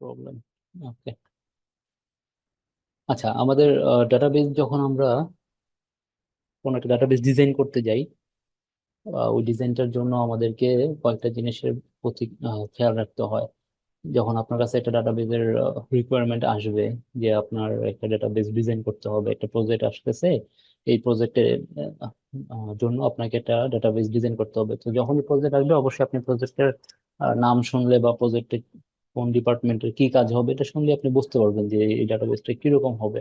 Problem okay আচ্ছা আমাদের database যখন আমরা কোনো একটা ডাটাবেস ডিজাইন করতে যাই ওই ডিজাইনটার জন্য আমাদেরকে কয়েকটা জিনিসের প্রতি খেয়াল রাখতে হয়। যখন আপনার কাছে একটা ডাটাবেসের রিকোয়ারমেন্ট আসবে যে আপনার একটা ডাটাবেস ডিজাইন করতে হবে, একটা প্রজেক্ট আসতেছে, এই প্রজেক্টের জন্য আপনাকে একটা ডাটাবেস ডিজাইন করতে হবে। তো যখন প্রজেক্ট আসবে, অবশ্যই আপনি প্রজেক্টের নাম শুনলে বা প্রজেক্টে কোন ডিপার্টমেন্টের কি কাজ হবে, এটা শুনলে আপনি বুঝতে পারবেন যে এই ডাটাবেসটা কীরকম হবে।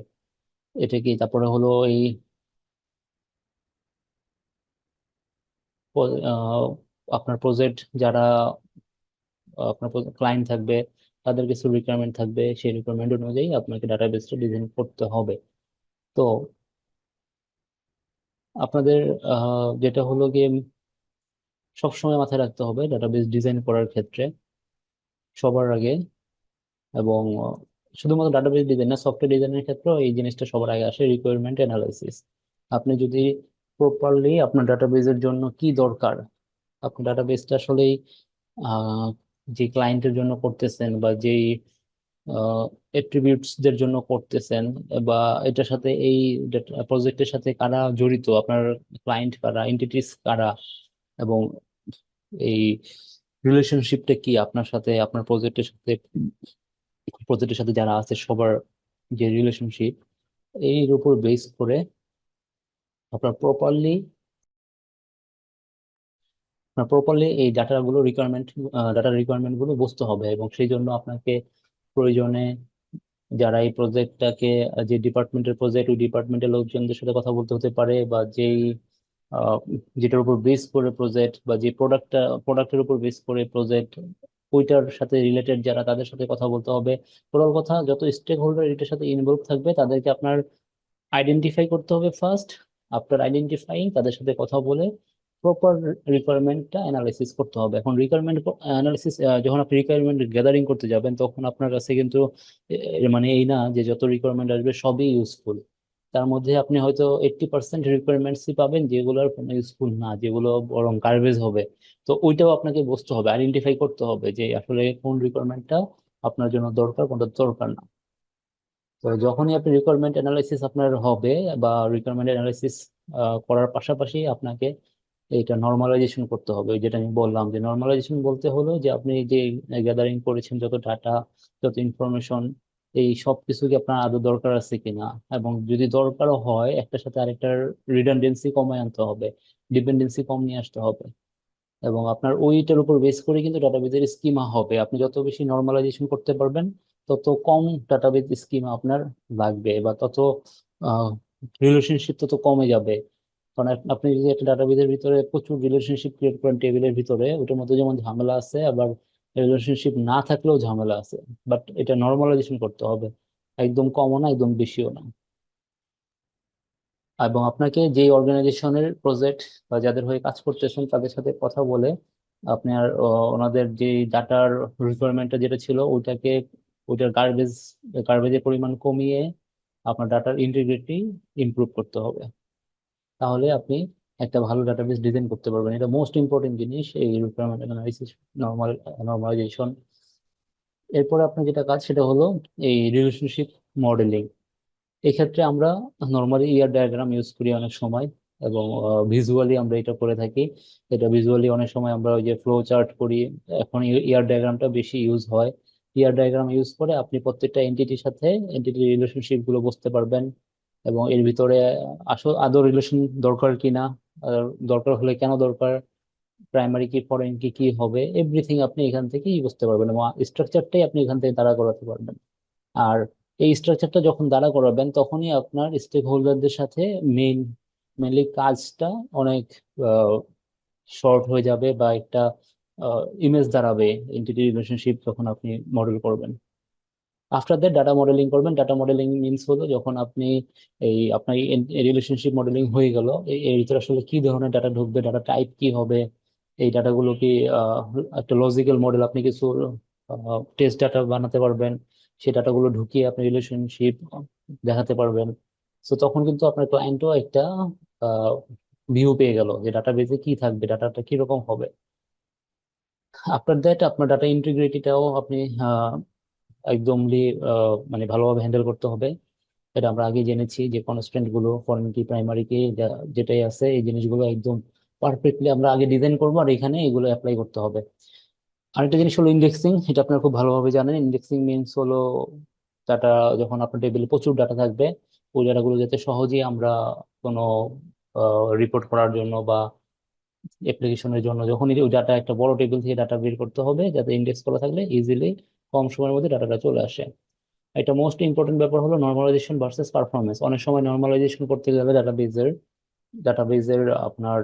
এটা কি, তারপরে হলো এই আপনার প্রজেক্ট যারা, আপনার ক্লায়েন্ট থাকবে, তাদের কিছু রিকোয়ারমেন্ট থাকবে, সেই রিকোয়ারমেন্ট অনুযায়ী আপনাকে ডাটাবেসটা ডিজাইন করতে হবে। তো আপনাদের যেটা হলো গিয়ে সবসময় মাথায় রাখতে হবে ডাটাবেস ডিজাইন করার ক্ষেত্রে। সবার আগে এবং শুধুমাত্র ডাটাবেস ডিজাইন না সফটওয়্যার ডিজাইনের ক্ষেত্রেও এই জিনিসটা সবার আগে আসে রিকোয়ারমেন্ট অ্যানালাইসিস আপনি যদি প্রপারলি আপনার ডাটাবেসের জন্য কি দরকার, আপনার ডাটাবেসটা আসলেই যে ক্লায়েন্টের জন্য করতেছেন বা যেই এট্রিবিউটস দের জন্য করতেছেন বা এটার সাথে এই প্রজেক্টের সাথে কারা জড়িত, আপনার ক্লায়েন্ট কারা এন্টিটিস কারা এবং এই রিলেশনশিপটা কি? আপনার সাথে, আপনার প্রজেক্টের সাথে প্রজেক্টের সাথে যারা আছে, সবার যে রিলেশনশিপ এর উপর বেস করে আপনার প্রপারলি প্রপারলি এই ডাটাগুলো রিকোয়ারমেন্ট ডাটা রিকোয়ারমেন্টগুলো বুঝতে হবে এবং সেই জন্য আপনাকে প্রয়োজনে যারা এই প্রজেক্টটাকে যে ডিপার্টমেন্টের প্রজেক্ট ওই ডিপার্টমেন্টের লোকজনদের সাথে কথা বলতে হতে পারে বা যেই যেটার উপর বেস করে প্রজেক্ট বা যে প্রোডাক্টটা প্রোডাক্টের উপর বেস করে প্রজেক্ট ওইটার সাথে রিলেটেড যারা, তাদের সাথে কথা বলতে হবে। টোটাল কথা, যত স্টেক হোল্ডার এটার সাথে ইনভলভ থাকবে, তাদেরকে আপনার আইডেন্টিফাই করতে হবে ফার্স্ট আফটার আইডেন্টিফাইং তাদের সাথে কথা বলে প্রপার রিকোয়ারমেন্টটা অ্যানালাইসিস করতে হবে। এখন রিকোয়ারমেন্ট অ্যানালাইসিস যখন আপনি রিকোয়ারমেন্ট গ্যাদারিং করতে যাবেন, তখন আপনার কাছে কিন্তু মানে এই না যে যত রিকোয়ারমেন্ট আসবে, সবই ইউজফুল তার মধ্যে আপনি হয়তো এইট্টি পার্সেন্ট রিকোয়ারমেন্টসই পাবেন যেগুলোর কোনো ইউজফুল না, যেগুলো বরং গার্বেজ হবে। তো ওইটাও আপনাকে বুঝতে হবে আইডেন্টিফাই করতে হবে যে আসলে কোন রিকোয়ারমেন্টটা আপনার জন্য দরকার, কোনটা দরকার না। তো যখনই আপনি রিকোয়ারমেন্ট অ্যানালাইসিস আপনার হবে বা রিকোয়ারমেন্ট অ্যানালাইসিস করার পাশাপাশি আপনাকে এটা নর্মালাইজেশন করতে হবে। যেটা আমি বললাম যে নর্মালাইজেশন বলতে হলো যে আপনি যে গ্যাদারিং করেছেন, যত ডাটা যত ইনফরমেশন এই সব কিছু কি আপনার আদৌ দরকার আছে কিনা? এবং যদি দরকারও হয়, একটার সাথে আরেকটার রিডান্ডেন্সি কমায় আনতে হবে ডিপেন্ডেন্সি কম নিয়ে আসতে হবে। এবং আপনার ওইটার উপর বেস করে কিন্তু ডাটাবেজের স্কিমা হবে। আপনি যত বেশি নর্মালাইজেশন করতে পারবেন, তত কম ডাটাবেজ স্কিমা আপনার লাগবে বা তত রিলেশনশিপ তত কমে যাবে। কারণ আপনি যদি একটা ডাটাবেজের ভিতরে প্রচুর রিলেশনশিপ ক্রিয়েট করেন টেবিলের ভিতরে, ওটার মধ্যে যেমন ঝামেলা আছে, আবার রিলেশনশিপ না থাকলেও ঝামেলা আছে বাট এটা নর্মালাইজেশন করতে হবে। একদম কমও না, একদম বেশিও না। এবং আপনাকে যে অর্গানাইজেশনের প্রজেক্ট বা যাদের হয়ে কাজ করতেছেন তাদের সাথে কথা বলে আপনার ওনাদের যে ডাটার রিকোয়ারমেন্টটা যেটা ছিল, ওইটাকে, ওইটার গার্বেজ গার্বেজের পরিমাণ কমিয়ে আপনার ডাটার ইন্টিগ্রিটি ইমপ্রুভ করতে হবে। তাহলে আপনি একটা ভালো ডাটাবেস ডিজাইন করতে পারবেন। এটা মোস্ট ইম্পর্টেন্ট জিনিস এই রিকোয়ারমেন্ট অ্যানালাইসিস নর্মাল নর্মালাইজেশন এরপরে আপনার যেটা কাজ সেটা হলো এই রিলেশনশিপ মডেলিং এক্ষেত্রে আমরা নর্মালি ইয়ার ডায়াগ্রাম ইউজ করি অনেক সময় এবং ভিজুয়ালি আমরা এটা করে থাকি। এটা ভিজুয়ালি অনেক সময় আমরা ওই যে ফ্লো চার্ট করি। এখন ইয়ার ডায়াগ্রামটা বেশি ইউজ হয়। ইয়ার ডায়াগ্রাম ইউজ করে আপনি প্রত্যেকটা এন্টিটির সাথে এন্টিটি রিলেশনশিপগুলো বুঝতে পারবেন এবং এর ভিতরে আসল আদৌ রিলেশন দরকার কিনা দরকার হলে কেন দরকার? প্রাইমারি কি ফরেন কি কি হবে? এভরিথিং আপনি এখান থেকেই বুঝতে পারবেন এবং স্ট্রাকচারটাই আপনি এখান থেকে দাঁড়া করাতে পারবেন। আর এই স্ট্রাকচারটা যখন দাঁড়া করাবেন, তখনই আপনার স্টেক হোল্ডারদের সাথে মেইন মেনলি কাজটা অনেক শর্ট হয়ে যাবে বা একটা ইমেজ দাঁড়াবে। এন্টিটি রিলেশনশিপ যখন আপনি মডেল করবেন। আফটার দ্যাট ডাটা মডেলিং করবেন। ডাটা মডেলিং মিনস হলো যখন আপনি এই আপনার রিলেশনশিপ মডেলিং হয়ে গেল এর ভিতরে আসলে কি ধরনের ডাটা ঢুকবে ডাটা টাইপ কি হবে, এই ডাটাগুলো কি একটা লজিক্যাল মডেল আপনি কিছু টেস্ট ডাটা বানাতে পারবেন। সেই ডাটাগুলো ঢুকিয়ে আপনি রিলেশনশিপ দেখাতে পারবেন। সো তখন কিন্তু আপনার ক্লায়েন্টও একটা ভিউ পেয়ে গেল যে ডাটা ডাটাবেজে কি থাকবে ডাটাটা কীরকম হবে। আফটার দ্যাট আপনার ডাটা ইন্টিগ্রিটিটাও আপনি একদমলি মানে ভালোভাবে হ্যান্ডেল করতে হবে। এটা আমরা আগে জেনেছি যে কনস্ট্যান্টগুলো ফরেন কি প্রাইমারি কি যেটাই আছে, এই জিনিসগুলো একদম পারফেক্টলি আমরা আগে ডিজাইন করব আর এখানে এগুলো অ্যাপ্লাই করতে হবে। আরেকটা জিনিস হলো ইন্ডেক্সিং এটা আপনারা খুব ভালোভাবে জানেন। ইন্ডেক্সিং মিনস হলো ডাটা যখন আপনার টেবিলে প্রচুর ডাটা থাকবে, ওই ডাটাগুলো যাতে সহজেই আমরা কোনো রিপোর্ট করার জন্য বা অ্যাপ্লিকেশনের জন্য যখনই ওই ডাটা একটা বড় টেবিল থেকে ডাটা বের করতে হবে, যাতে ইন্ডেক্স করা থাকলে ইজিলি কম সময়ের মধ্যে ডাটাটা চলে আসে। এটা মোস্ট ইম্পর্টেন্ট ব্যাপার হলো নর্মালাইজেশন ভার্সেস পারফরমেন্স অনেক সময় নর্মালাইজেশন করতে গেলে ডাটাবেজের ডাটাবেজের আপনার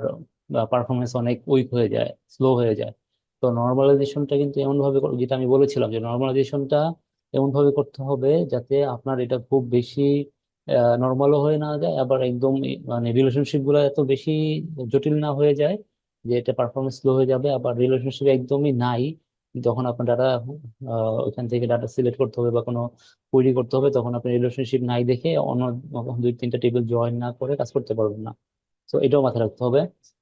পারফরমেন্স অনেক উইক হয়ে যায় স্লো হয়ে যায়। তো নর্মালাইজেশনটা কিন্তু এমন ভাবে যেটা আমি বলেছিলাম যে নর্মালাইজেশনটা এমন ভাবে করতে হবে যাতে আপনার এটা খুব বেশি নর্মালও হয়ে না যায়, আবার একদম মানে রিলেশনশিপগুলো এত বেশি জটিল না হয়ে যায় যে এটা পারফরমেন্স স্লো হয়ে যাবে, আবার রিলেশনশিপ একদমই নাই। যখন আপনার ডাটা ওইখান থেকে ডাটা সিলেক্ট করতে হবে বা কোনো কুইরি করতে হবে, তখন আপনি রিলেশনশিপ নাই দেখে অন্য দুই তিনটা টেবিল জয়েন না করে কাজ করতে পারবেন না। তো এটাও মাথায় রাখতে হবে।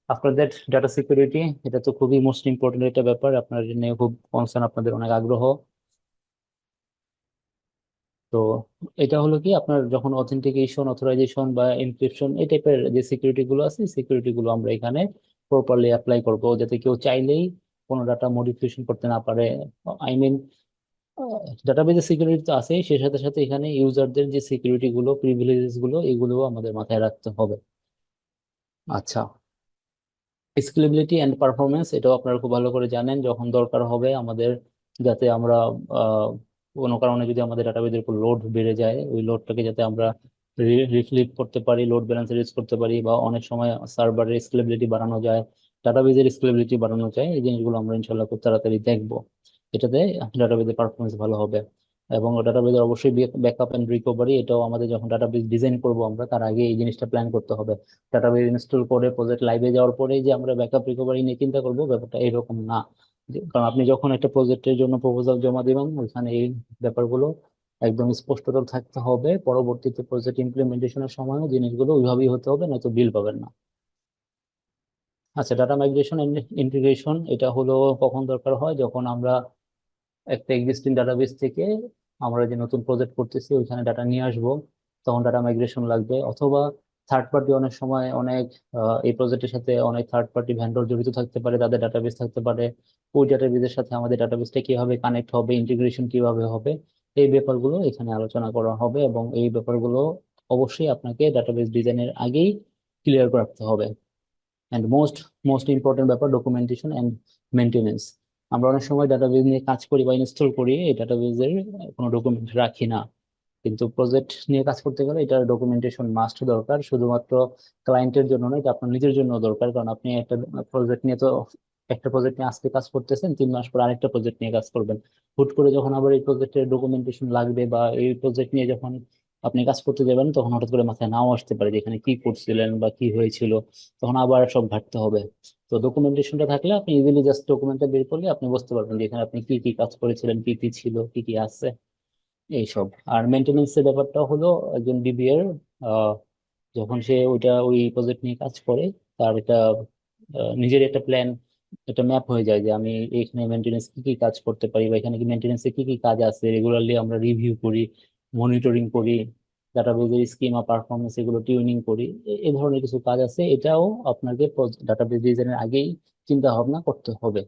আফটার দ্যাট ডাটা সিকিউরিটি এটা তো খুবই মোস্ট ইম্পর্টেন্ট একটা ব্যাপার। আপনার নিয়ে খুব কনসার্ন আপনাদের অনেক আগ্রহ। তো, এটা হলো কি, আপনার যখন অথেন্টিকেশন অথরাইজেশন বা এনক্রিপশন এই টাইপের যে সিকিউরিটি গুলো আছে সিকিউরিটি গুলো আমরা এখানে প্রপারলি অ্যাপ্লাই করব। যাতে কেউ চাইলেই কোনো ডাটা মডিফিকেশন করতে না পারে। আই মিন ডাটাবেজের সিকিউরিটি তো আছেই সেই সাথে সাথে এখানে ইউজারদের যে সিকিউরিটি গুলো প্রিভিলেজেসগুলো এগুলো আমাদের মাথায় রাখতে হবে। আচ্ছা। স্কেলেবিলিটি অ্যান্ড পারফরমেন্স এটাও আপনারা খুব ভালো করে জানেন, যখন দরকার হবে আমাদের, যাতে আমরা কোনো কারণে যদি আমাদের ডাটাবেজের উপর লোড বেড়ে যায়, ওই লোডটাকে যাতে আমরা রিফ্লিপ করতে পারি লোড ব্যালেন্স রিলিজ করতে পারি, বা অনেক সময় সার্ভারের স্কেলেবিলিটি বাড়ানো যায় ডাটাবেজের স্কেলেবিলিটি বাড়ানো যায় এই জিনিসগুলো আমরা ইনশাল্লাহ খুব তাড়াতাড়ি দেখব। এটাতে ডাটাবেজের পারফরমেন্স ভালো হবে এবং ডাটাবেজের অবশ্যই ব্যাকআপ এন্ড রিকভারি এটাও আমাদের যখন ডাটাবেজ ডিজাইন করব আমরা, তার আগে এই জিনিসটা প্ল্যান করতে হবে। ডাটাবেজ ইনস্টল করে প্রজেক্ট লাইভে যাওয়ার পরে যে আমরা ব্যাকআপ রিকভারি নিয়ে চিন্তা করব, ব্যাপারটা এরকম না। কারণ আপনি যখন একটা প্রজেক্টের জন্য প্রপোজাল জমা দিবেন, ওইখানে এই ব্যাপারগুলো একদম স্পষ্টত থাকতে হবে। পরবর্তীতে প্রজেক্ট ইমপ্লিমেন্টেশনের সময়ও জিনিসগুলো ওইভাবেই হতে হবে, নয়তো বিল পাবেন না। আচ্ছা ডাটা মাইগ্রেশন এন্ড ইন্টিগ্রেশন এটা হলো কখন দরকার হয়? যখন আমরা একটা এক্সিস্টিং ডাটাবেস থেকে আমরা যে নতুন প্রজেক্ট করতেছি, ওইখানে ডাটা নিয়ে আসব, তখন ডাটা মাইগ্রেশন লাগবে। অথবা থার্ড পার্টি অনেক সময় অনেক এই প্রজেক্টের সাথে অনেক থার্ড পার্টি ভেন্ডর জড়িত থাকতে পারে, তাদের ডাটাবেস থাকতে পারে। ওই ডাটাবেসের সাথে আমাদের ডাটাবেসটা কীভাবে কানেক্ট হবে ইন্টিগ্রেশন কীভাবে হবে, এই ব্যাপারগুলো এখানে আলোচনা করা হবে এবং এই ব্যাপারগুলো অবশ্যই আপনাকে ডাটাবেস ডিজাইনের আগেই ক্লিয়ার রাখতে হবে। অ্যান্ড মোস্ট মোস্ট ইম্পর্টেন্ট ব্যাপার ডকুমেন্টেশন অ্যান্ড মেনটেনেন্স আমরা অনেক সময় ডাটাবেজ নিয়ে কাজ করি বা ইনস্টল করি, এই ডাটাবেজের কোনো ডকুমেন্ট রাখি না। কিন্তু প্রজেক্ট নিয়ে কাজ করতে গেলে এটার ডকুমেন্টেশন মাস্ট দরকার, শুধুমাত্র ক্লায়েন্টের জন্য নয়, এটা আপনার নিজের জন্য দরকার। কারণ আপনি একটা প্রজেক্ট নিয়ে তো একটা প্রজেক্ট নিয়ে আজকে কাজ করতেছেন, তিন মাস পর আরেকটা প্রজেক্ট নিয়ে কাজ করবেন। হুট করে যখন আবার এই প্রজেক্টের ডকুমেন্টেশন লাগবে বা এই প্রজেক্ট নিয়ে যখন আপনি কাজ করতে যাবেন, তখন হঠাৎ করে মাথায় নাও আসতে পারে যে এখানে কি করছিলেন বা কি হয়েছিল, তখন আবার সব ঘাটতে হবে। তো ডকুমেন্টেশনটা থাকলে আপনি ইজিলি জাস্ট ডকুমেন্টটা বের করলে আপনি বুঝতে পারবেন যে এখানে আপনি কি কি কাজ করেছিলেন, কি কি ছিল, কি কি আছে এইসব আর মেনটেনেন্সের ব্যাপারটা হলো একজন ডিবিএর যখন সে ওইটা, ওই প্রজেক্ট নিয়ে কাজ করে, তার একটা নিজের একটা প্ল্যান একটা ম্যাপ হয়ে যায় যে আমি এখানে মেনটেনেন্স কি কি কাজ করতে পারি বা এখানে কি মেনটেনেন্সে কি কি কাজ আছে রেগুলারলি আমরা রিভিউ করি মনিটরিং করি ডাটাবেজের স্কিমা পারফরমেন্স এগুলো টিউনিং করি, এ- ধরনের কিছু কাজ আছে, এটাও আপনাকে ডাটাবেজ ডিজাইনের আগেই চিন্তা ভাবনা করতে হবে।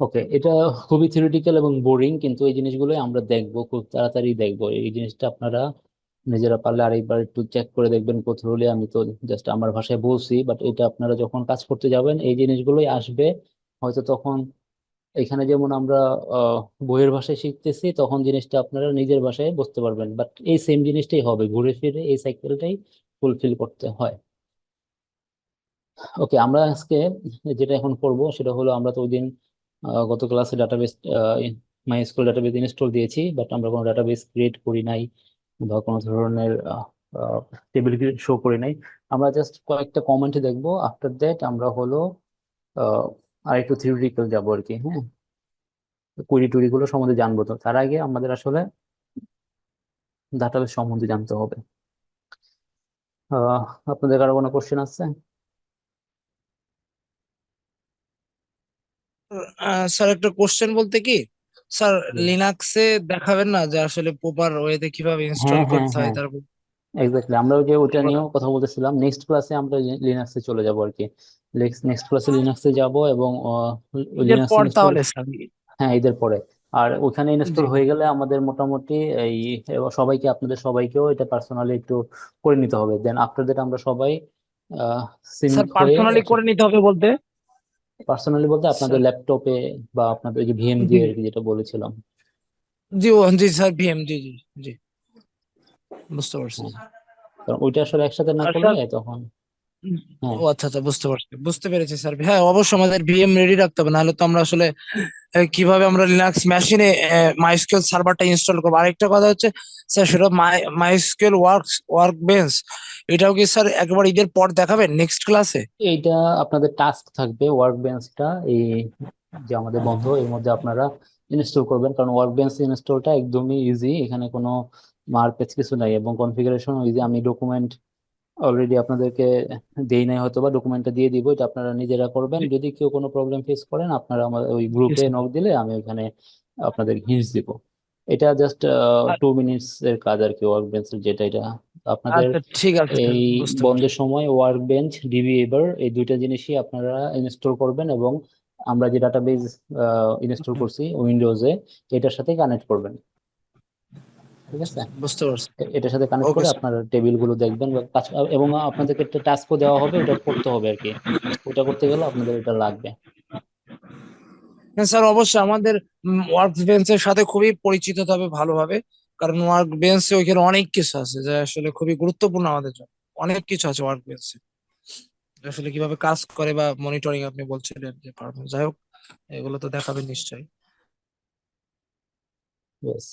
ওকে, এটা খুবই থিওরিটিক্যাল এবং বোরিং কিন্তু এই জিনিসগুলোই আমরা দেখব, খুব তাড়াতাড়ি দেখব। এই জিনিসটা আপনারা নিজেরা পারলে আরেকবার একটু চেক করে দেখবেন কোথাও আমি তো জাস্ট আমার ভাষায় বলছি বাট এটা আপনারা যখন কাজ করতে যাবেন, এই জিনিসগুলোই আসবে। হয়তো তখন এখানে যেমন আমরা বইয়ের ভাষায় শিখতেছি, তখন জিনিসটা আপনারা নিজের ভাষায় বুঝতে পারবেন। বাট এই সেম জিনিসটাই হবে, ঘুরে ফিরে এই সাইকেলটাই ফুলফিল করতে হয়। ওকে, আমরা আজকে যেটা এখন করব, সেটা হলো আমরা তো ওই দিন গত ক্লাসে database MySQL database install দিয়েছি বাট আমরা কোনো ডাটাবেস ক্রিয়েট করি নাই বা কোনো ধরনের টেবিল শো করি নাই। আমরা জাস্ট কয়েকটা কমেন্ট দেখব। আফটার দ্যাট আমরা হলো আর একটু থিওরিটিক্যাল যাব আর কি হ্যাঁ? কুড়ি টুড়ি গুলো সম্বন্ধে জানব তো। তার আগে আমাদের আসলে ডাটাবেস সম্বন্ধে জানতে হবে। আপনাদের কারও কোনো কোশ্চেন আছে? স্যার একটা কোশ্চেন বলতে কি? স্যার। লিনাক্সে দেখাবেন না যে আসলে প্রপার ওয়েতে কীভাবে ইনস্টল হ্যাঁ হ্যাঁ করতে হয় হ্যাঁ। তারপর এক্স্যাক্টলি আমরা ওই যে ওটা নিয়েও কথা বলতেছিলাম। নেক্সট ক্লাসে আমরা লিনাক্সে চলে যাব আর কি নেক্সট ক্লাসে লিনাক্সে যাব এবং লিনাক্স তাহলে হ্যাঁ ঈদের পরে। আর ওখানে ইনস্টল হয়ে গেলে আমাদের মোটামুটি এই সবাইকে আপনাদের সবাইকেও এটা পার্সোনালি একটু করে নিতে হবে। দেন আফটার দ্যাট আমরা সবাই স্যার পার্সোনালি করে নিতে হবে বলতে? পার্সোনালি বলতে আপনাদের ল্যাপটপে বা আপনাদের ওই যে ভিএম দিয়ে কি যেটা বলেছিলাম। জি জি স্যার ভিএম জি জি জি। বুঝতে পারছি। ওইটা আসলে একসাথে না করলে তখন হ্যাঁ। ও আচ্ছা আচ্ছা বুঝতে পারছি। বুঝতে পেরেছি স্যার। হ্যাঁ অবশ্যই আমাদের ভিএম রেডি রাখতে হবে। নাহলে তো আমরা আসলে কীভাবে আমরা লিনাক্স মেশিনে মাইস্কুয়েল সার্ভারটা ইনস্টল করব? আরেকটা কথা হচ্ছে স্যার সেটা my MySQL work workbench এটাও কি স্যার একবার ঈদের পর দেখাবেন নেক্সট ক্লাসে এইটা আপনাদের টাস্ক থাকবে ওয়ার্ক বেঞ্চটা এই যে আমাদের বন্ধ এর মধ্যে আপনারা ইনস্টল করবেন। কারণ ওয়ার্ক বেঞ্চ ইনস্টলটা একদমই ইজি এখানে কোনো মারপ্যাচ কিছু নাই এবং কনফিগারেশন ইজি আমি ডকুমেন্ট অলরেডি আপনাদেরকে দেই নাই হয়তো বা ডকুমেন্টটা দিয়ে দিব এটা আপনারা নিজেরা করবেন। যদি কেউ কোনো প্রবলেম ফেস করেন আপনারা আমার ওই গ্রুপে নক দিলে আমি ওখানে আপনাদের হিন্টস দিব। এটা জাস্ট টু মিনিটস এর কাজ আর কি ওয়ার্ক বেঞ্চের যেটা এটা আপনাদের আচ্ছা ঠিক আছে এই বন্ধের সময় ওয়ার্ক বেঞ্চ ডিবি এবার এই দুইটা জিনিসই আপনারা ইনস্টল করবেন এবং আমরা যে ডাটাবেজ ইনস্টল করছি উইন্ডোজে এটার সাথে কানেক্ট করবেন। ঠিক আছে? বুঝতে পারছি। এটার সাথে কানেক্ট করে আপনারা টেবিলগুলো দেখবেন এবং আপনাদেরকে একটা টাস্কও দেওয়া হবে ওটা করতে হবে আর কি। ওটা করতে গেলে আপনাদের এটা লাগবে। হ্যাঁ স্যার অবশ্যই আমাদের ওয়ার্ক বেঞ্চের সাথে খুবই পরিচিত হবে ভালোভাবে কারণ ওয়ার্ক বেঞ্চে ওইখানে অনেক কিছু আছে যা আসলে খুবই গুরুত্বপূর্ণ আমাদের জন্য। অনেক কিছু আছে ওয়ার্ক বেঞ্চে আসলে কীভাবে কাজ করে বা মনিটরিং আপনি বলছিলেন যে পারবেন যাই হোক এগুলো তো দেখাবেন নিশ্চয়ই। ইয়েস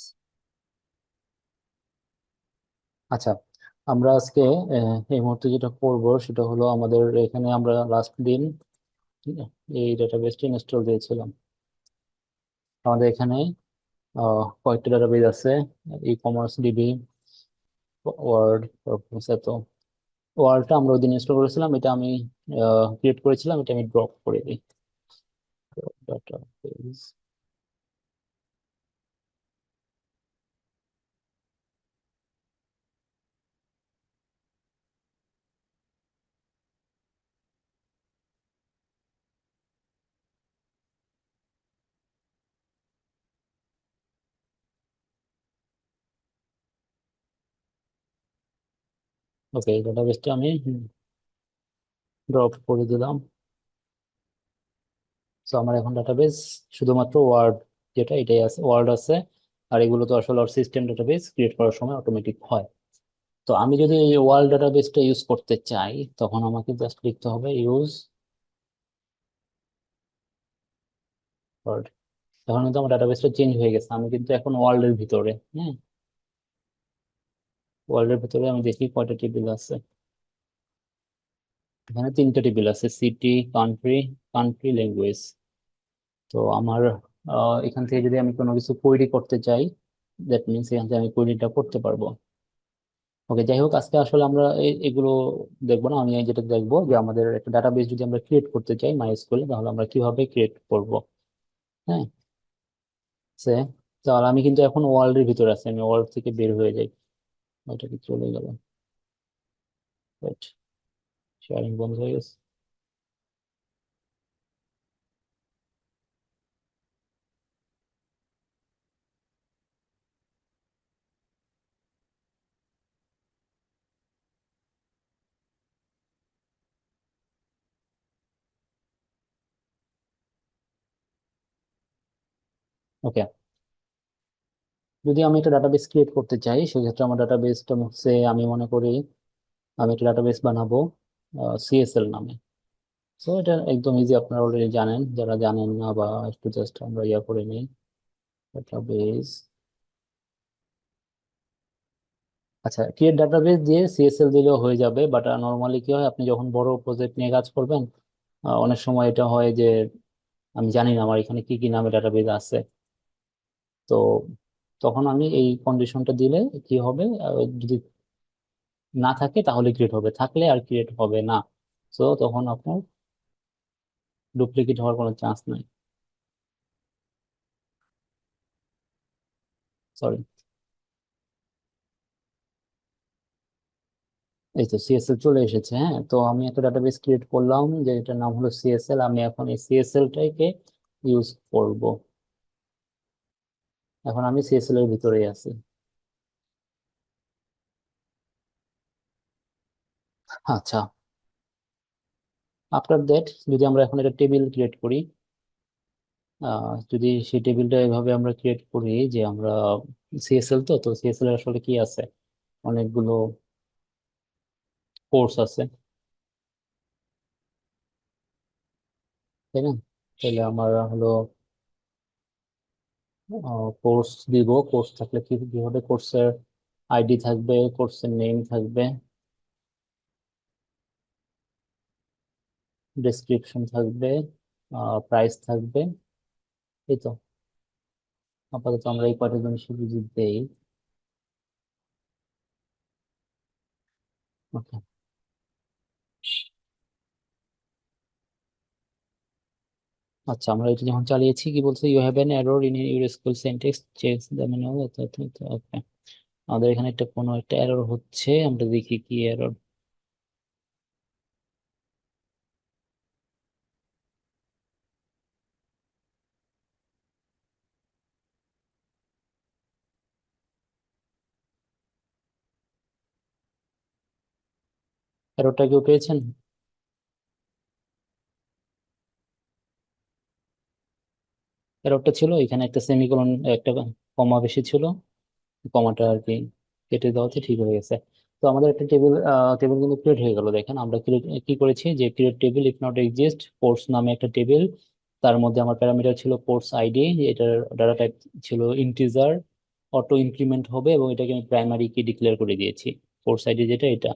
আচ্ছা আমরা আজকে এই মুহূর্তে যেটা করব সেটা হলো আমাদের এখানে আমরা লাস্ট দিন এই ডাটাবেসটা ইনস্টল দিয়েছিলাম। আমাদের এখানে কয়েকটা ডাটাবেস আছে ই কমার্স ডিবি ওয়ার্ড এত। ওয়ার্ডটা আমরা ওই দিন ইনস্টল করেছিলাম, এটা আমি ক্রিয়েট করেছিলাম, এটা আমি ড্রপ করে দিই। ডাটাবেস ওকে এই ডাটাবেসটা আমি ড্রপ করে দিলাম। তো আমার এখন ডাটাবেস শুধুমাত্র ওয়ার্ড যেটা, এটাই আছে ওয়ার্ড আছে। আর এগুলো তো আসলে সিস্টেম ডাটাবেস ক্রিয়েট করার সময় অটোমেটিক হয়। তো আমি যদি এই ওয়ার্ল্ড ডাটাবেসটা ইউজ করতে চাই, তখন আমাকে জাস্ট লিখতে হবে ইউজ এখন কিন্তু আমার ডাটাবেসটা চেঞ্জ হয়ে গেছে, আমি কিন্তু এখন ওয়ার্ল্ডের ভিতরে হ্যাঁ ওয়ার্ল্ডের ভিতরে আমি দেখি কয়টা টেবিল আছে। এখানে তিনটা টেবিল আছে, সিটি, কান্ট্রি কান্ট্রি ল্যাঙ্গুয়েজ। তো আমার এখান থেকে যদি আমি কোনো কিছু কোয়েরি করতে চাই দ্যাট মিনস এখান থেকে আমি কোয়েরিটা করতে পারব। ওকে, যাই হোক, আজকে আসলে আমরা এগুলো দেখব না, আমি যেটা দেখব যে আমাদের একটা ডাটাবেস যদি আমরা ক্রিয়েট করতে চাই মাই স্কুলে তাহলে আমরা কীভাবে ক্রিয়েট করব। হ্যাঁ সে, তাহলে আমি কিন্তু এখন ওয়ার্ল্ডের ভিতরে আছি, আমি ওয়ার্ল্ড থেকে বের হয়ে যাই। ওইটা কি চলে গেল শেয়ারিং বন্ধ হয়ে গেছে ওকে যদি আমি একটা ডাটাবেস ক্রিয়েট করতে চাই, সেক্ষেত্রে আমার ডাটাবেসটা হচ্ছে, আমি মনে করি আমি একটা ডাটাবেস বানাবো সিএসএল নামে। সো এটা একদম ইজি আপনারা অলরেডি জানেন। যারা জানেন না বা একটু জাস্ট আমরা ইয়া করে নিই ডাটাবেস আচ্ছা ক্রিয়েট ডাটাবেস দিয়ে সিএসএল দিলেও হয়ে যাবে বাট নর্মালি কি হয়, আপনি যখন বড় প্রজেক্ট নিয়ে কাজ করবেন অনেক সময় এটা হয় যে, আমি জানি না আমার এখানে কি কি নামে ডাটাবেস আছে। তো তখন আমি এই কন্ডিশনটা দিলে কি হবে? যদি না থাকে তাহলে ক্রিয়েট হবে। থাকলে আর ক্রিয়েট হবে না। তো তখন আপনার ডুপ্লিকেট হওয়ার কোনো চান্স নাই। সরি এই তো সিএসএল চলে এসেছে হ্যাঁ? তো আমি একটা ডাটাবেস ক্রিয়েট করলাম, যে এটার নাম হলো সিএসএল আমি এখন এই সিএসএলটাকে ইউজ করব। এখন আমি সিএসএল এর ভিতরেই আছি। আচ্ছা। আফটার দ্যাট যদি আমরা এখন একটা টেবিল ক্রিয়েট করি যদি সেই টেবিলটা এভাবে আমরা ক্রিয়েট করি যে আমরা সিএসএল তো তো সিএসএল এর আসলে কি আছে? অনেকগুলো কোর্স আছে। তাই না? তাহলে আমার হলো কোর্স দিব। কোর্স থাকলে কি কি হবে কোর্সের আইডি থাকবে কোর্সের নেম থাকবে? ডেসক্রিপশন থাকবে প্রাইস থাকবে। এই তো। আপাতত আমরা এই কয়টা জিনিস যদি দেই। ওকে আচ্ছা আমরা এটা যখন চালিয়েছি, কি বলছে? You have an error in your SQL syntax check the menu okay. আমাদের এখানে একটা, কোনো একটা এরর হচ্ছে, আমরা দেখি কি এরর এররটা কেউ পেয়েছেন? এররটা ছিল, এখানে একটা সেমিকোলন একটা কমা বেশি ছিল কমাটা আর কি কেটে দেওয়াতে ঠিক হয়ে গেছে। তো আমাদের একটা টেবিল টেবিল কিন্তু ক্রিয়েট হয়ে গেল, দেখেন। আমরা কি করেছি? যে create table if not exist course নামে একটা টেবিল তার মধ্যে আমার প্যারামিটার ছিল কোর্স আইডি এটার ডাটা টাইপ ছিল ইন্টিজার অটো ইনক্রিমেন্ট হবে, এবং এটাকে আমি প্রাইমারি কি ডিক্লেয়ার করে দিয়েছি। কোর্স আইডি যেটা, এটা।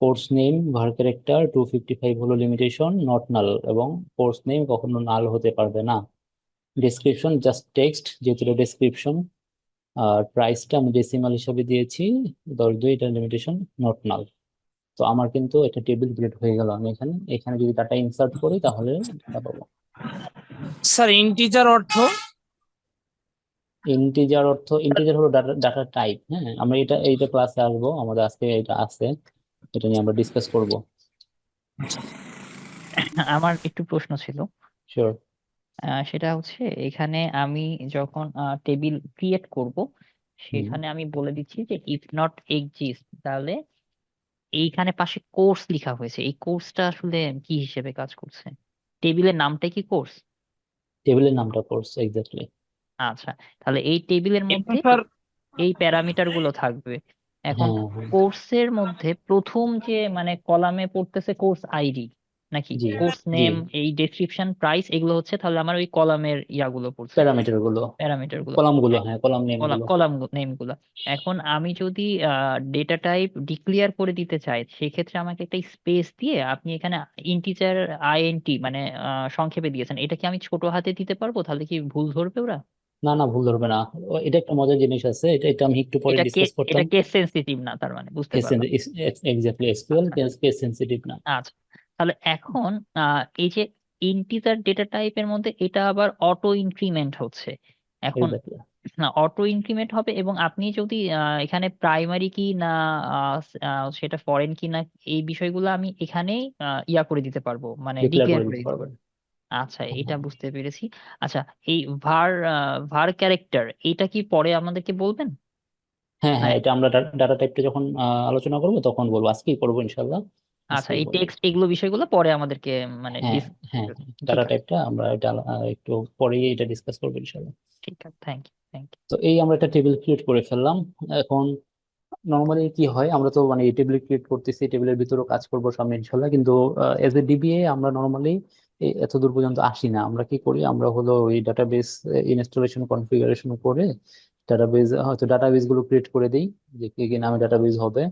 Course name var character two fifty five হলো লিমিটেশন নট নাল এবং কোর্স নেম কখনো নাল হতে পারবে না। ডেসক্রিপশন জাস্ট টেক্সট যেহেতু এটা ডেসক্রিপশন আর প্রাইসটা আমি ডেসিমাল হিসাবে দিয়েছি দশ দুই এটা লিমিটেশন নট নাল তো আমার কিন্তু এটা টেবিল ক্রিয়েট হয়ে গেল আমি এখানে। এখানে যদি ডাটা ইনসার্ট করি তাহলে data পাবো। স্যার ইন্টিজার অর্থ? ইন্টিজার অর্থ ইন্টিজার হলো ডাটা ডাটা টাইপ হ্যাঁ? আমরা এটা এইটা ক্লাসে আসব আমাদের আজকে এটা আছে এটা নিয়ে আমরা ডিসকাস করব। আমার একটু প্রশ্ন ছিল। শিওর আহ, সেটা হচ্ছে এখানে আমি যখন টেবিল ক্রিয়েট করব সেখানে আমি বলে দিচ্ছি যে ইফ নট এক্সিস্ট তাহলে এইখানে পাশে কোর্স লেখা হয়েছে। এই কোর্সটা আসলে কি হিসেবে কাজ করছে? টেবিলের নামটা কি কোর্স টেবিলের নামটা কোর্স এক্স্যাক্টলি আচ্ছা তাহলে এই টেবিলের কিন্তু মধ্যে স্যার এই প্যারামিটারগুলো থাকবে। এখন হ্যাঁ হ্যাঁ। কোর্সের মধ্যে প্রথম যে মানে কলামে পড়তেছে কোর্স আইডি নাকি জি। কোর্স নেম এই ডেসক্রিপশন প্রাইস এগুলো হচ্ছে তাহলে আমার ওই কলামের ইয়াগুলো পড়ছে। প্যারামিটারগুলো প্যারামিটারগুলো কলামগুলো হ্যাঁ কলাম নেমগুলো কলাম নেমগুলা এখন আমি যদি ডেটা টাইপ ডিক্লেয়ার করে দিতে চাই সেক্ষেত্রে আমাকে একটা স্পেস দিয়ে আপনি এখানে ইন্টিজার আইএনটি মানে সংক্ষেপে দিয়েছেন। এটা কি আমি ছোট হাতে দিতে পারব? তাহলে কি ভুল ধরবে ওরা? না না ভুল ধরবে না। এটা একটা মজার জিনিস আছে। এটা এটা আমি একটু পরে এটা ডিসকাস করতাম। এটা কেস সেন্সিটিভ না তার মানে বুঝতে পারলাম। এক্স্যাক্টলি এসকিউএল কেস সেন্সিটিভ না। আচ্ছা। তাহলে এখন এই যে ইন্টিজার ডেটা টাইপের মধ্যে এটা আবার অটো ইনক্রিমেন্ট হচ্ছে। এখন না অটো ইনক্রিমেন্ট হবে এবং আপনি যদি এখানে প্রাইমারি কি না সেটা ফরেন কি না এই বিষয়গুলো আমি এখানেই ইয়া করে দিতে পারব মানে ডিক্লেয়ার করে দিতে পারব। আচ্ছা এটা বুঝতে পেরেছি। আচ্ছা এই ভার ভার ক্যারেক্টার এটা কি পরে আমাদেরকে বলবেন? হ্যাঁ হ্যাঁ এটা আমরা ডাটা টাইপটা যখন আলোচনা করব তখন বলব। আজকেই করব ইনশাল্লাহ আচ্ছা এই টেক্সট এগুলো বিষয়গুলো পরে আমাদেরকে মানে হ্যাঁ হ্যাঁ ঠিক ডাটা আছে। টাইপটা আমরা এটা একটু পরেই এটা ডিসকাস করব ইনশাল্লাহ ঠিক আছে থ্যাংক ইউ থ্যাংক ইউ তো এই আমরা একটা টেবিল ক্রিয়েট করে ফেললাম। এখন নর্মালি কি হয় আমরা তো মানে এই টেবিল ক্রিয়েট করতেছি টেবিলের ভিতরেও কাজ করব সামনে ইনশাল্লাহ কিন্তু এজ এ ডিবিএ আমরা নর্মালি এত দূর পর্যন্ত আসি না। আমরা কি করি আমরা হলো ওই ডাটাবেস ইনস্টলেশন কনফিগারেশন করে ডাটাবেস হয়তো ডাটাবেসগুলো ক্রিয়েট করে দিই যে কি কি নামে ডাটাবেস হবে।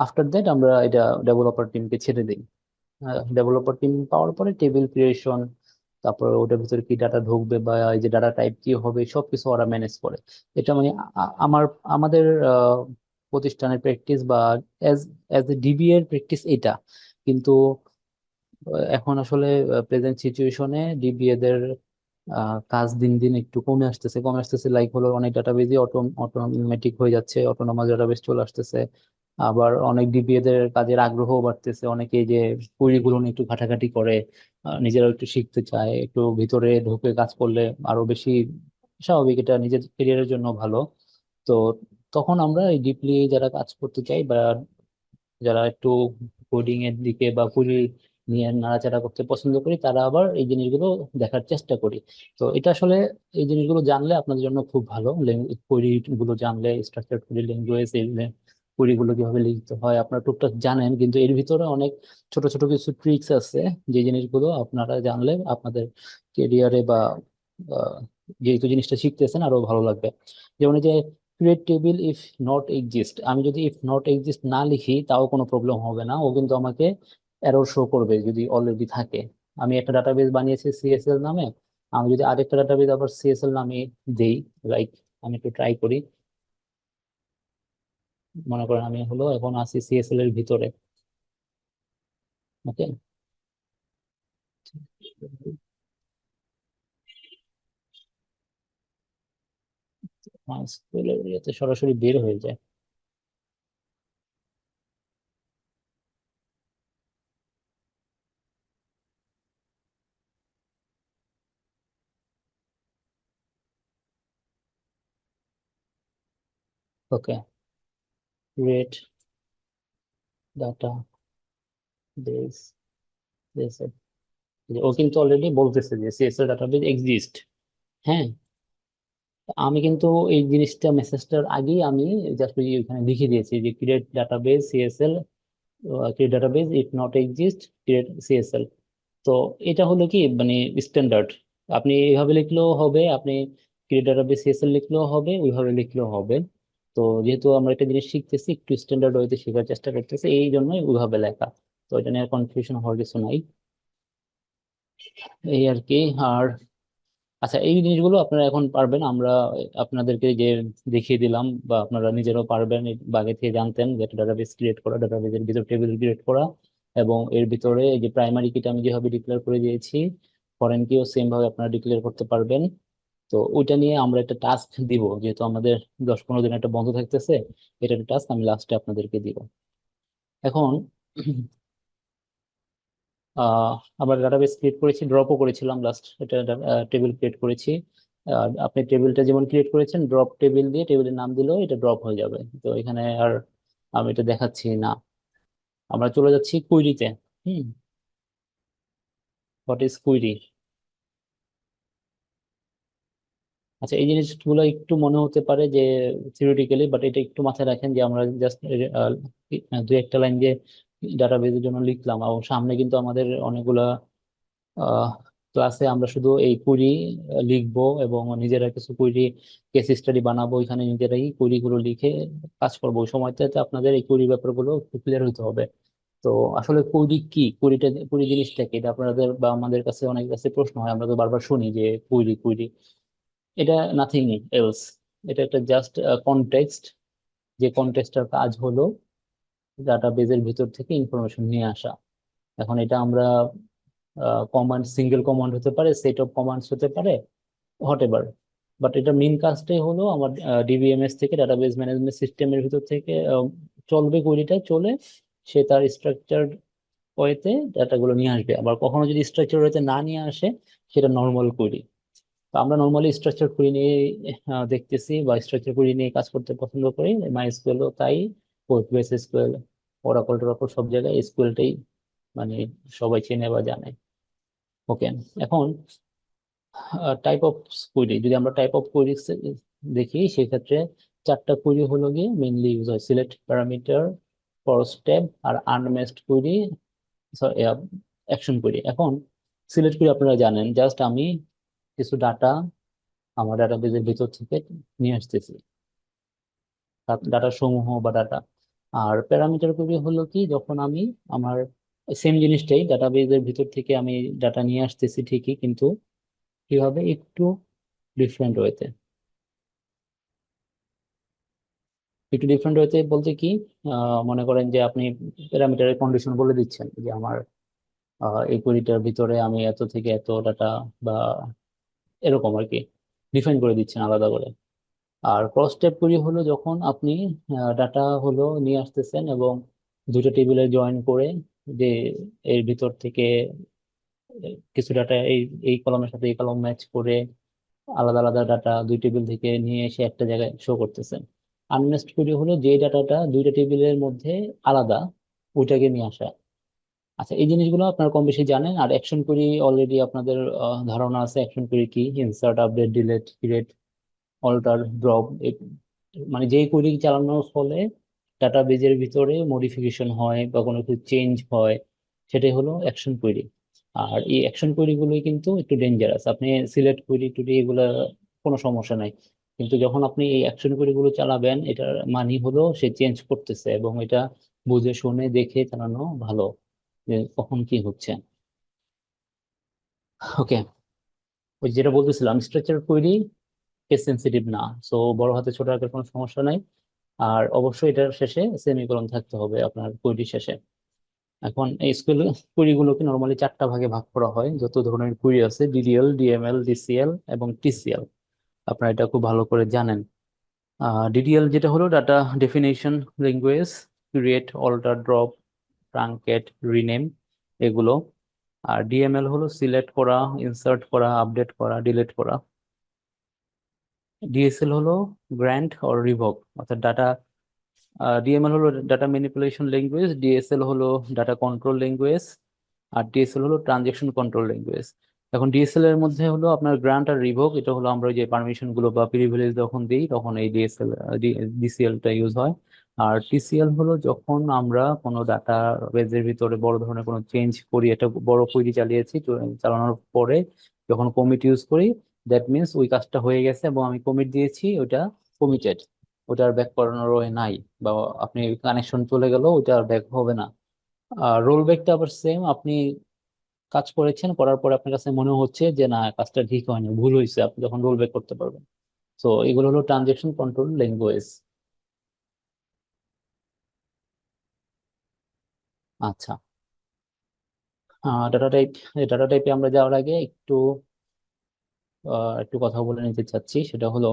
আফটার দ্যাট আমরা এটা ডেভেলপার টিমকে ছেড়ে দিই। ডেভেলপার টিম পাওয়ার পরে টেবিল ক্রিয়েশন তারপর ওটার ভিতরে কি ডাটা ঢুকবে বা এই যে ডাটা টাইপ কি হবে, সবকিছু ওরা ম্যানেজ করে। এটা মানে আমার, আমাদের প্রতিষ্ঠানের প্র্যাকটিস বা অ্যাজ অ্যাজ এ ডিবি এর প্র্যাকটিস এটা। কিন্তু এখন আসলে প্রেজেন্ট সিচুয়েশনে ডিবি এদের কাজ দিন দিন একটু কমে আসতেছে। কমে আসতেছে লাইক হলো অনেক ডাটাবেজই অটো অটোমেটিক হয়ে যাচ্ছে অটোনোমাস ডাটাবেস চলে আসতেছে। আবার অনেক ডিবিএ দের কাজের আগ্রহ বাড়তেছে। অনেকে যে কুইরি গুলো নিয়ে একটু ঘাটাঘাটি করে নিজেরাও একটু শিখতে চায়, একটু ভিতরে ঢুকে কাজ করলে আরও বেশি স্বাভাবিক, এটা নিজের ক্যারিয়ারের জন্য ভালো। তো তখন আমরা এই ডিপলি যারা কাজ করতে চাই বা যারা একটু কোডিং এর দিকে বা কুড়ি নিয়ে নাড়াচাড়া করতে পছন্দ করি, তারা আবার এই জিনিসগুলো দেখার চেষ্টা করি। তো এটা আসলে এই জিনিসগুলো জানলে আপনাদের জন্য খুব ভালো। কোয়েরি গুলো জানলে স্ট্রাকচার কোয়েরি ল্যাঙ্গুয়েজ এই কোয়েরি গুলো কীভাবে লিখতে হয় আপনারা টুকটাক জানেন, কিন্তু এর ভিতরে অনেক ছোট ছোট কিছু ট্রিক্স আছে। যে জিনিসগুলো আপনারা জানলে আপনাদের কেরিয়ারে বা যেহেতু জিনিসটা শিখতেছেন আরও ভালো লাগবে। যেমন যে create table if not exist আমি যদি ইফ নট এক্সিস্ট না লিখি, তাও কোনো প্রবলেম হবে না। ও কিন্তু আমাকে এরর শো করবে যদি অলরেডি থাকে। আমি একটা ডাটাবেস বানিয়েছি সিএসএল নামে। আমি যদি আরেকটা ডাটাবেস আবার সিএসএল নামে দেই লাইক আমি একটু ট্রাই করি। মনে করেন আমি হলো এখন আছি সিএসএল এর ভিতরে। ওকে সরাসরি বের হয়ে যায়। ওকে create data base CSL ও কিন্তু অলরেডি বলতেছে যে সিএসএল ডাটাবেস এক্সিস্ট হ্যাঁ? আমি কিন্তু এই জিনিসটা মেসেজটার আগেই আমি জাস্ট ওইখানে লিখে দিয়েছি যে create database CSL create database if not exist create CSL তো এটা হলো কি? মানে স্ট্যান্ডার্ড আপনি এইভাবে লিখলেও হবে, আপনি ক্রিয়েট ডাটাবেস সিএসএল লিখলেও হবে, ওইভাবে লিখলেও হবে। তো যেহেতু আমরা একটা জিনিস শিখতেছি, একটু স্ট্যান্ডার্ড ওয়েতে শেখার চেষ্টা করতেছি, এই জন্যই ওইভাবে লেখা। তো এটা নিয়ে কনফিউশন হওয়ার কিছু নাই। এই আর কি, আর আচ্ছা এই জিনিসগুলো আপনারা এখন পারবেন, আমরা আপনাদেরকে যে দেখিয়ে দিলাম বা আপনারা নিজেরাও পারবেন আগে থেকে জানতেন যে একটা ডাটাবেস ক্রিয়েট করা ডাটাবেসের ভিতর টেবিল ক্রিয়েট করা এবং এর ভিতরে যে প্রাইমারি কিটা আমি যেভাবে ডিক্লেয়ার করে দিয়েছি ফরেন কিও সেম ভাবে আপনারা ডিক্লেয়ার করতে পারবেন। তো ওইটা নিয়ে আমরা একটা টাস্ক দিব, যেহেতু আমাদের দশ পনেরো দিন একটা বন্ধ থাকতেছে, এটা একটা টাস্ক আমি লাস্টে আপনাদেরকে দিব। এখন আবার ডাটাবেস ক্রিয়েট করেছি ড্রপও করেছিলাম লাস্ট এটা টেবিল ক্রিয়েট করেছি। আপনি টেবিলটা যেমন ক্রিয়েট করেছেন ড্রপ টেবিল দিয়ে টেবিলের নাম দিলেও এটা ড্রপ হয়ে যাবে। তো এখানে আর আমি এটা দেখাচ্ছি না। আমরা চলে যাচ্ছি কুইরিতে হুম? হোয়াট ইজ কুইরি আচ্ছা এই জিনিসগুলো একটু মনে হতে পারে যে থিওরিটিক্যালি বাট এটা একটু মাথায় রাখেন যে আমরা জাস্ট দুই একটা লাইন যে ডাটাবেজের জন্য লিখলাম। এবং সামনে কিন্তু আমাদের অনেকগুলা ক্লাসে আমরা শুধু এই কুইরি লিখব এবং নিজেরা কিছু কুইরি কেস স্টাডি বানাবো এখানে নিজেরাই কুইরি গুলো লিখে কাজ করব। ওই সময়টাতে আপনাদের এই কুইরি ব্যাপারগুলো ক্লিয়ার হতে হবে। তো আসলে কুইরি কি? কুইরিটা কুইরি জিনিসটা কি? এটা আপনাদের বা আমাদের কাছে অনেক কাছে প্রশ্ন হয়। আমরা তো বারবার শুনি যে কুইরি কুইরি এটা নাথিং এলস এটা একটা জাস্ট কনটেক্সট যে কনটেক্সটার কাজ হলো ডাটাবেজের ভিতর থেকে ইনফরমেশন নিয়ে আসা। এখন এটা আমরা কমান্ড সিঙ্গেল কমান্ড হতে পারে সেট অফ কমান্ডস হতে পারে হোয়াট এভার বাট এটা মেন কাজটাই হলো আমার ডিবিএমএস থেকে ডাটাবেজ ম্যানেজমেন্ট সিস্টেমের ভিতর থেকে আহ, চলবে কোয়েরিটা চলে সে তার স্ট্রাকচার ওয়েতে ডাটাগুলো নিয়ে আসবে। আবার কখনো যদি স্ট্রাকচার ওয়েতে না নিয়ে আসে সেটা নর্মাল কোয়েরি তো আমরা নর্মালি স্ট্রাকচার কোয়েরি নিয়ে দেখতেছি বা স্ট্রাকচার কোয়েরি নিয়ে কাজ করতে পছন্দ করি। মাইএসকিউএলও তাই পোস্টগ্রেস এসকিউএল ওরাকল টোরাকল সব জায়গায় এসকিউএলটাই মানে সবাই চেনে বা জানে। ওকে এখন টাইপ অফ কোয়েরি যদি আমরা টাইপ অফ কোয়েরি দেখি, সেক্ষেত্রে চারটা কোয়েরি হলো গিয়ে মেইনলি ইউজ হয়। সিলেক্ট প্যারামিটার ফর স্টেপ আর আনমেস্ট কোয়েরি অ্যাকশন কোয়েরি এখন সিলেক্ট কোয়েরি আপনারা জানেন জাস্ট আমি কিছু ডাটা আমার ডাটাবেজের ভিতর থেকে নিয়ে আসতেছি। ডাটা সমূহ বা ডাটা আর প্যারামিটার কোয়েরি হলো কি? যখন আমি আমার সেম জিনিসটাই ডাটাবেজের ভিতর থেকে আমি ডাটা নিয়ে আসতেছি ঠিকই, কিন্তু কীভাবে একটু ডিফারেন্ট ওয়েতে একটু ডিফারেন্ট ওয়েতে বলতে কি? মনে করেন যে আপনি প্যারামিটারের কন্ডিশন বলে দিচ্ছেন যে আমার এই কোয়েরিটার ভিতরে আমি এত থেকে এত ডাটা বা এরকম আর কি ডিফাইন করে দিচ্ছেন আলাদা করে। আর ক্রস ট্যাব কুড়ি হলো যখন আপনি ডাটা হলো নিয়ে আসতেছেন এবং দুটো টেবিলে জয়েন করে যে এর ভিতর থেকে কিছু ডাটা এই এই কলমের সাথে এই কলম ম্যাচ করে আলাদা আলাদা ডাটা দুই টেবিল থেকে নিয়ে এসে একটা জায়গায় শো করতেছেন। আননেস্ট কুড়ি হলো যে ডাটাটা দুইটা টেবিলের মধ্যে আলাদা, ওইটাকে নিয়ে আসা। আচ্ছা এই জিনিসগুলো আপনারা কম বেশি জানেন। আর অ্যাকশন কুড়ি অলরেডি আপনাদের ধারণা আছে অ্যাকশন কুড়ি কি? Insert update delete create alter drop মানে যে কোয়েরি চালানোর ফলে ডাটাবেজের ভিতরে মডিফিকেশন হয় বা কোনো কিছু চেঞ্জ হয়, সেটাই হলো অ্যাকশন কোয়েরি আর এই অ্যাকশন কোয়েরি গুলোই কিন্তু একটু ডেঞ্জারাস আপনি সিলেক্ট কোয়েরি টুরি এগুলো কোনো সমস্যা নাই। কিন্তু যখন আপনি এই অ্যাকশন কোয়েরি গুলো চালাবেন, এটার মানে হলো সে চেঞ্জ করতেছে এবং এটা বুঝে, শুনে, দেখে চালানো ভালো। যে কখন কি হচ্ছে। ওকে ওই যেটা বলতেছিলাম স্ট্রাকচার কোয়েরি কেস সেন্সিটিভ না। সো বড় হাতে ছোট হাতের কোনো সমস্যা নাই। আর অবশ্যই এটার শেষে সেমিকোলন থাকতে হবে আপনার কোয়েরি শেষে। এখন এই স্কুল কোয়েরিগুলোকে নর্মালি চারটা ভাগে ভাগ করা হয়। যত ধরনের কোয়েরি আছে ডিডিএল ডিএমএল ডিসিএল এবং টিসিএল আপনারা এটা খুব ভালো করে জানেন। ডিডিএল যেটা হলো data definition language create alter drop truncate rename এগুলো। আর ডিএমএল হলো সিলেক্ট করা ইনসার্ট করা আপডেট করা ডিলিট করা। ডিএসএল হলো গ্র্যান্ট অর রিভক অর্থাৎ ডাটা ডিএমএল হলো ডাটা ম্যানিপুলেশন ল্যাঙ্গুয়েজ ডিএসএল হলো ডাটা কন্ট্রোল ল্যাঙ্গুয়েজ আর ডিএসএল হলো ট্রানজেকশন কন্ট্রোল ল্যাঙ্গুয়েজ এখন ডিএসএল এর মধ্যে হলো আপনার গ্র্যান্ট আর রিভোক এটা হলো আমরা যে পারমিশনগুলো বা প্রিভিলেজ যখন দিই, তখন এই ডিএসএল ডিসিএলটা ইউজ হয়। আর টিসিএল হলো যখন আমরা কোনো ডাটা বেজের ভিতরে বড় ধরনের কোনো চেঞ্জ করি এটা বড় কোয়েরি চালিয়েছি চালানোর পরে যখন কমিট ইউজ করি দ্যাট মিনস ওই কাজটা হয়ে গেছে এবং আমি কমিট দিয়েছি ওটা কমিটেড ওটা আর ব্যাক করানোর নাই বা আপনি কানেকশন চলে গেল ওটা আর ব্যাক হবে না। আর রোল ব্যাকটা আবার সেম আপনি কাজ করেছেন, করার পরে আপনার কাছে মনে হচ্ছে যে, না, কাজটা ঠিক হয়নি, ভুল হয়েছে। আপনি যখন রোল ব্যাক করতে পারবেন। তো এগুলো হলো ট্রানজেকশন কন্ট্রোল ল্যাঙ্গুয়েজ আচ্ছা। ডাটা টাইপ ডাটা টাইপে আমরা যাওয়ার আগে একটু একটু কথা বলে নিতে চাচ্ছি। সেটা হলো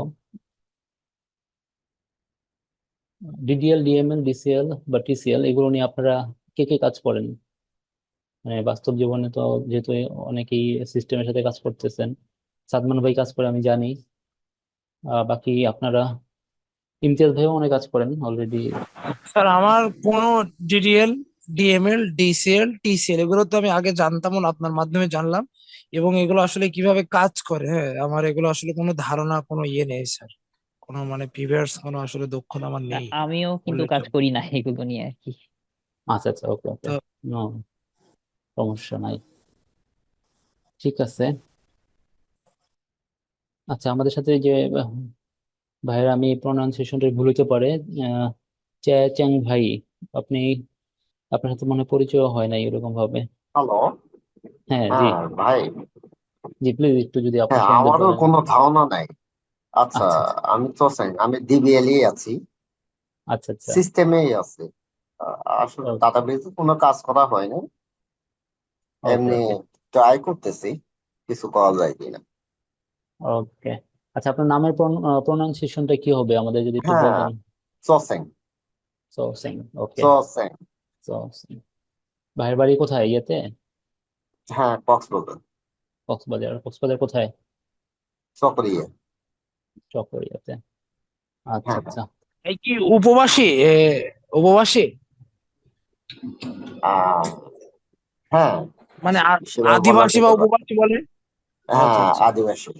ডিডিএল ডিএমএল ডিসিএল বা টিসিএল এগুলো নিয়ে আপনারা কে কে কাজ করেন? বাস্তব জীবনে তো যেহেতু অনেকেই সিস্টেমের সাথে কাজ করতেছেন সাদমান ভাই কাজ করে আমি জানি। আহ, বাকি আপনারা ইমতিয়াজ ভাইও অনেক কাজ করেন অলরেডি স্যার আমার কোনো ডিডিএল ডিএমএল ডিসিএল টিসিএল এগুলো তো আমি আগে জানতাম না আপনার মাধ্যমে জানলাম। এবং এগুলো আসলে কীভাবে কাজ করে হ্যাঁ আমার এগুলো আসলে কোনো ধারণা কোনো ইয়ে নেই স্যার। কোনো মানে প্রিভিয়াস কোনো আসলে দক্ষতা আমার নেই আমিও কিন্তু বললে কাজ। করি না এগুলো নিয়ে আর কি। আচ্ছা আচ্ছা ওকে ওকে। সমস্যা নাই। ঠিক আছে। আচ্ছা আমাদের সাথে যে ভাইয়ের আমি প্রনাউন্সিয়েশনটা ভুল হতে পারে চ্যা ভাই আপনি আপনার সাথে মনে পরিচয় হয় নাই এরকম ভাবে হ্যালো হ্যাঁ জি। হ্যাঁ ভাই। জি প্লিজ একটু যদি আপনার হ্যাঁ আমারও বলেন। কোনো ধারণা নাই। আচ্ছা আচ্ছা আমি তো আমি ডিবিএলই আছি। আচ্ছা আচ্ছা। সিস্টেমেই আছে। আসলে ডাটাবেজে কোনো কাজ করা হয়নি ওকে এমনি ট্রাই করতেছি কিছু করা যায় কিনা। ওকে আচ্ছা আপনার নামের প্রনাউন্সিয়েশনটা কি হবে? আমাদের যদি একটু হ্যাঁ বলতেন চসেং সো ওকে ভাইয়ের বাড়ি কোথায় ইয়েতে? হ্যাঁ কক্সবাজার। কক্সবাজার। কক্সবাজার কোথায়? চকরিয়া। চকরিয়াতে। আচ্ছা হ্যাঁ আচ্ছা। এই কি উপবাসী? এ, উপবাসী? আহ, হ্যাঁ। মানে আদিবাসী বা উপবাসী বলে? আচ্ছা হ্যাঁ আচ্ছা আদিবাসী।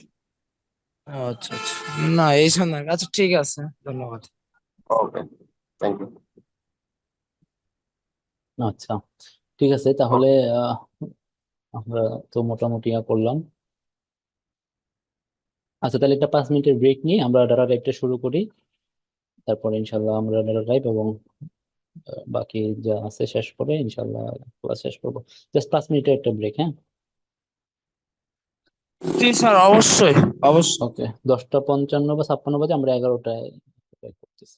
আচ্ছা আচ্ছা। না এই জন্য আচ্ছা ঠিক আছে। ধন্যবাদ। ওকে থ্যাংক ইউ আচ্ছা ঠিক আছে তাহলে আহ, আমরা তো মোটামুটি করলাম। আচ্ছা তাহলে একটা পাঁচ মিনিটের ব্রেক নিয়ে আমরা ডাটা টাইপটা শুরু করি। তারপরে ইনশাল্লাহ আমরা ডাটা টাইপ এবং বাকি যা আছে শেষ করে ইনশাল্লাহ ক্লাস শেষ করব। জাস্ট পাঁচ মিনিটের একটা ব্রেক হ্যাঁ? জি স্যার অবশ্যই। অবশ্যই ওকে দশটা পঞ্চান্ন বা ছাপ্পান্ন বাজে আমরা এগারোটায় করতেছি।